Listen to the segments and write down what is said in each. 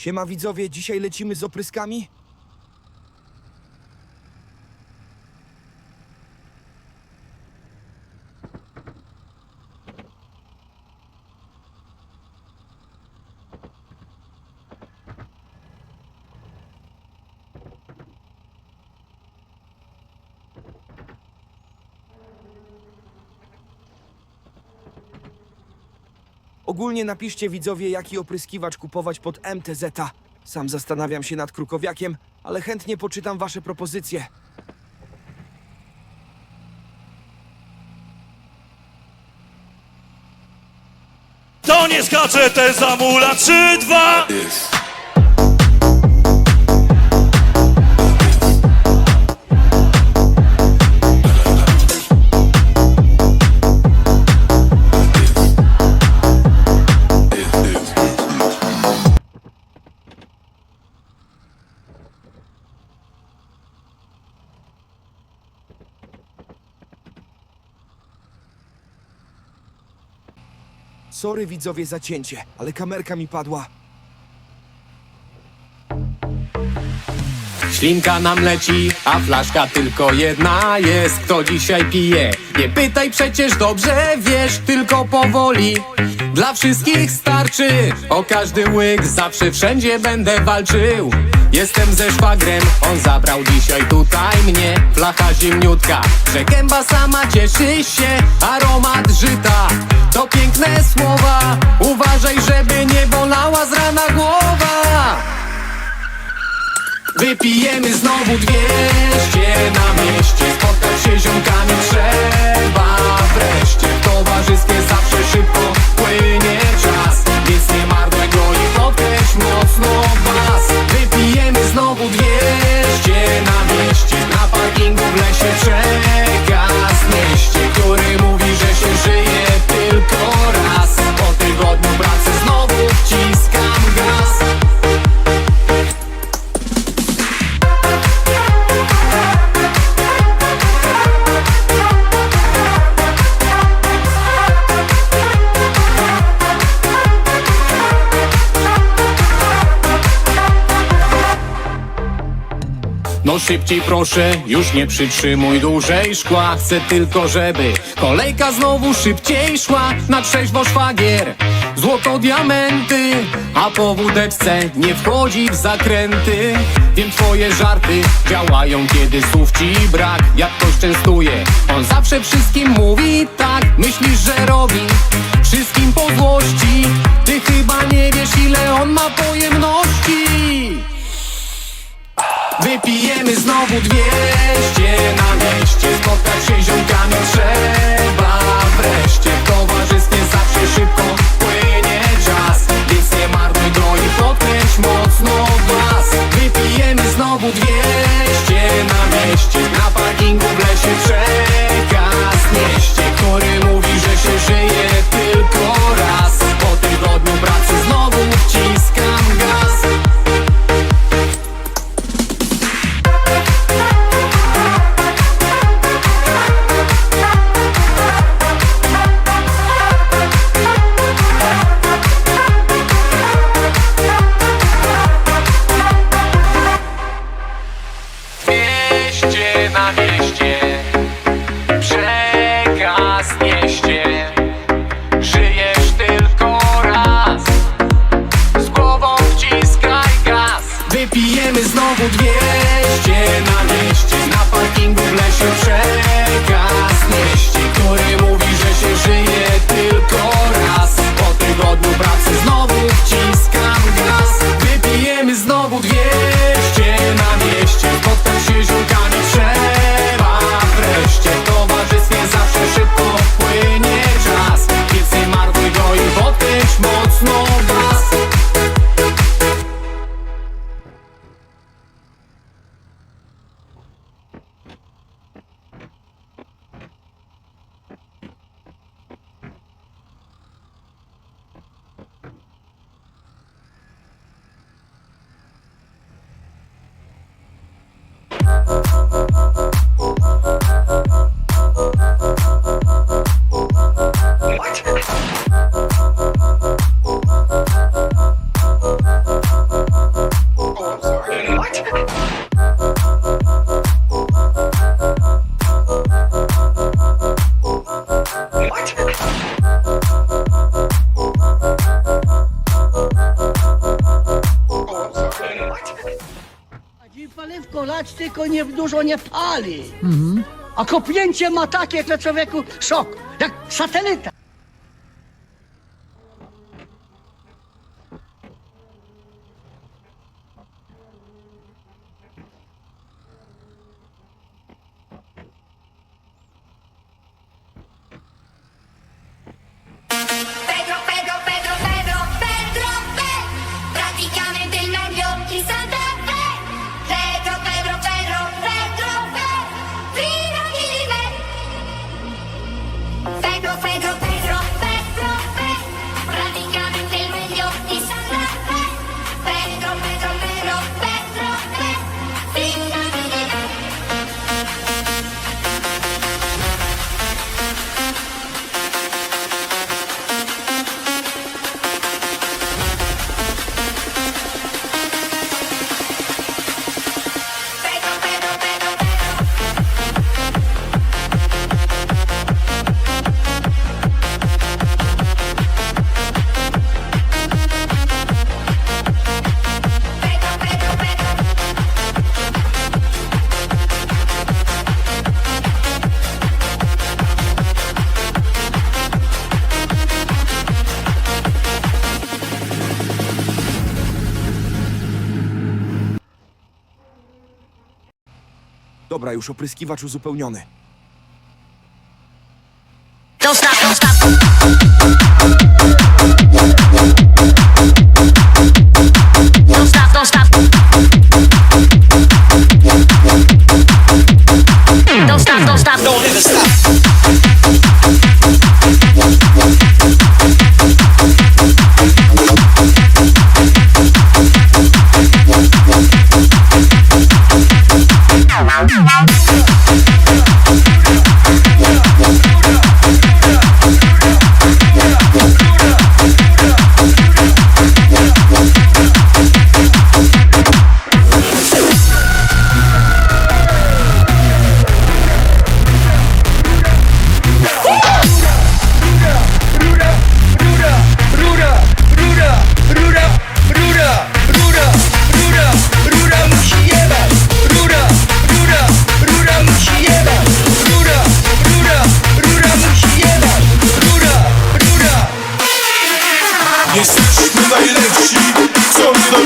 Siema widzowie, dzisiaj lecimy z opryskami? Ogólnie napiszcie widzowie, jaki opryskiwacz kupować pod MTZ. -a. Sam zastanawiam się nad krukowiakiem, ale chętnie poczytam wasze propozycje. To nie skacze te zamula 3-2 Sorry widzowie za cięcie, ale kamerka mi padła. Ślinka nam leci, a flaszka tylko jedna jest. Kto dzisiaj pije? Nie pytaj przecież dobrze wiesz, tylko powoli. Dla wszystkich starczy, o każdy łyk Zawsze wszędzie będę walczył. Jestem ze szwagrem, on zabrał dzisiaj tutaj mnie. Flacha zimniutka, że gęba sama cieszy się Aromat żyta, to piękne słowa. Uważaj, żeby nie bolała z rana głowa. Wypijemy znowu dwieście No szybciej proszę, już nie przytrzymuj dłużej szkła. Chcę tylko, żeby kolejka znowu szybciej szła. Na trzeźwo szwagier, złoto diamenty A po wódeczce nie wchodzi w zakręty. Wiem twoje żarty działają kiedy słów ci brak. Jak ktoś częstuje, on zawsze wszystkim mówi tak. Myślisz, że robi Wypijemy znowu would yeah jako nie, dużo nie pali. A kopnięcie ma takie, że człowieku szok, jak satelita. Dobra, już opryskiwacz uzupełniony. Don't stop, don't stop.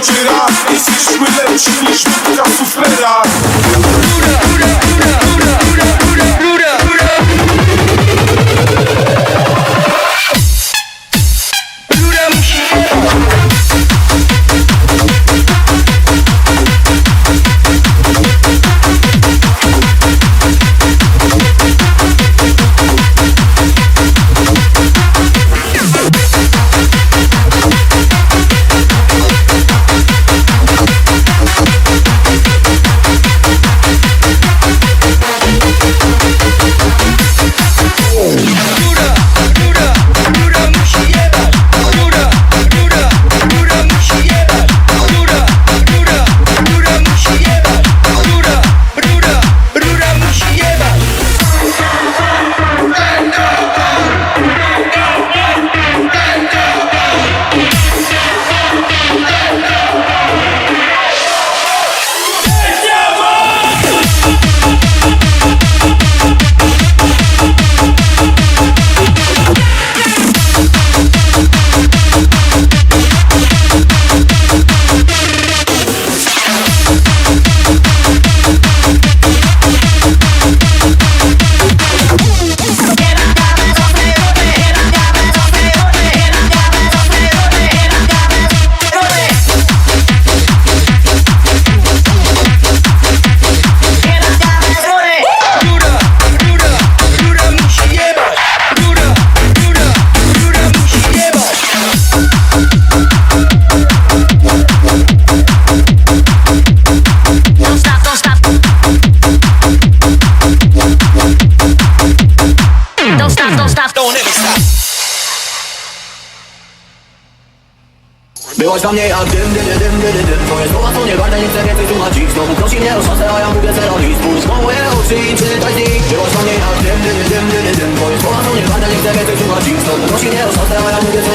вчера и слишком легче Chodź do mnie, a dym, dym, dym, dym, dym, dym. Twoje słowa są niewarte, nie chcę więcej słuchać ich Znowu prosi mnie o szansę, a ja mówię zero i Spójrz moje oczy i czytaj z nich. Chodź do mnie, a dym, dym, dym, dym, dym Twoje słowa są niewarte, nie chcę więcej słuchać ich Znowu prosi mnie o szansę, a ja mówię zero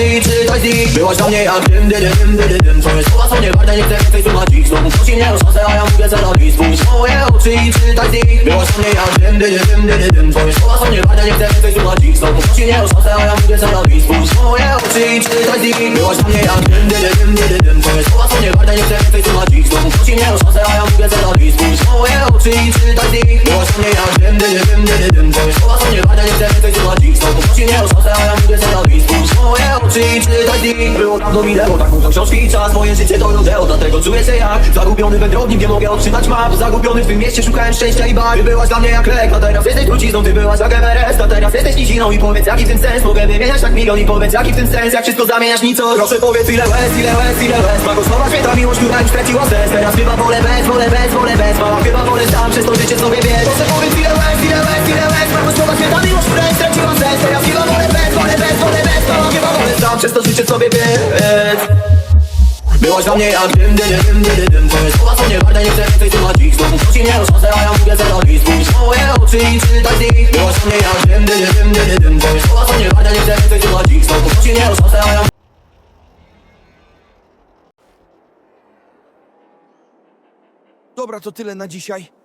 moje oczy i czytaj z nich Byłaś dla mnie jak dym, dym, dym, dym, dym Twoje słowa są nie warte, nie chcę więcej słuchać ich Znowu prosi mnie o szansę, a ja mówię celowi Spójrz moje oczy i czytaj z nich Byłaś dla mnie jak dym, dym, dym, dym, dym Twoje słowa są nie warte, nie chcę więcej słuchać ich Znowu prosi mnie o szansę, a ja mówię celowi Spójrz moje oczy i czytaj z nich Byłaś dla mnie jak dym, dym, dym, dym, dym Twoje słowa są warte, nie chcę więcej słuchać ich Znowu prosi mnie o szansę, a ja mówię celowi Spójrz w moje oczy i czytaj z nich dla mnie jak dym, dym, dym, dym, dym Twoje słowa są nie warte, nie chcę więcej słuchać ich Znowu prosi mnie o szansę, a ja mówię celowi Spójrz w moje oczy i czytaj z nich Było dawno minęło, tak mówią książki i czas. Moje życie to rodeo, dlatego czuję się jak Zagubiony wędrownik, nie mogę otrzymać map. Zagubiony w tym mieście, szukałem szczęścia i bar Ty byłaś dla mnie jak lek, a teraz jesteś trucizną. Ty byłaś jak Everest, a teraz jesteś niziną. I powiedz jaki w tym sens, mogę wymieniać tak milion. I powiedz jaki w tym sens, jak wszystko zamieniasz nico Proszę powiedz ile łez, ile łez, ile łez. Błogosława święta miłość, która już straciła sens Teraz chyba wolę bez, wolę bez, wolę bez Mała chyba wolę sam, przez to życie sobie biec Proszę powiedz łez, łez, łez Błogosława święta miłość, która już straciła sens Teraz chyba wolę bez, wolę bez, wolę bez Mała chyba wolę sam, przez to życie sobie biec Byłaś dla mnie jak dym, dym, dym, dym, dym, Twoje słowa są nie warte, nie chcę więcej słuchać ich Znowu o szansę, a ja mówię Spójrz w moje oczy i czytaj z nich Byłaś dla mnie jak dym, dym, dym, dym, dym, Twoje słowa są nie warte, nie chcę więcej słuchać ich Znowu szansę, a ja Dobra, to tyle na dzisiaj.